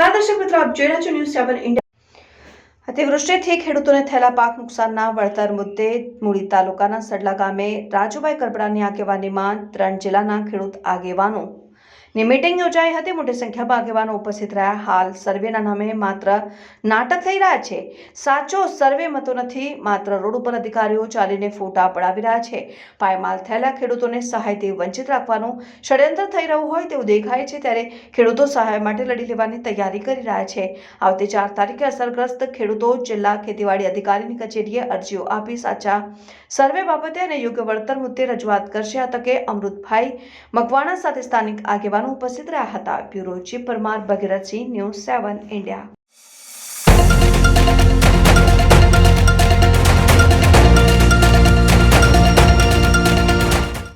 આપ જોઈ રહ્યા છો ન્યૂઝ સેવન ઇન્ડિયા અતિવૃષ્ટિથી ખેડૂતોને થયેલા પાક નુકસાનના વળતર મુદ્દે મૂળી તાલુકાના સડલા ગામે રાજુભાઈ કરપડાની આગેવાનીમાં ત્રણ જિલ્લાના ખેડૂત આગેવાનો ની મીટિંગ યોજાઈ હતી. મોટી સંખ્યામાં આગેવાનો ઉપસ્થિત રહ્યા. હાલ સર્વેના નામે માત્ર નાટક થઈ રહ્યા છે. સાચો સર્વે મતો નથી. માત્ર રોડ ઉપર અધિકારીઓ ચાલીને ફોટા પડાવી રહ્યા છે. પાયમાલ થયેલા ખેડૂતોને સહાયથી વંચિત રાખવાનું ષડયંત્ર થઈ રહ્યું હોય તેવું દેખાય છે. ત્યારે ખેડૂતો સહાય માટે લડી લેવાની તૈયારી કરી રહ્યા છે. આવતી ચાર તારીખે અસરગ્રસ્ત ખેડૂતો જિલ્લા ખેતીવાડી અધિકારીની કચેરીએ અરજીઓ આપી સાચા સર્વે બાબતે અને યોગ્ય વળતર મુદ્દે રજૂઆત કરશે. આ તકે અમૃતભાઈ મકવાણા સાથે સ્થાનિક આગેવાનો ઉપસ્થિત રહ્યા હતા. Bureau chief Parmar Bhagirathsinh news seven India.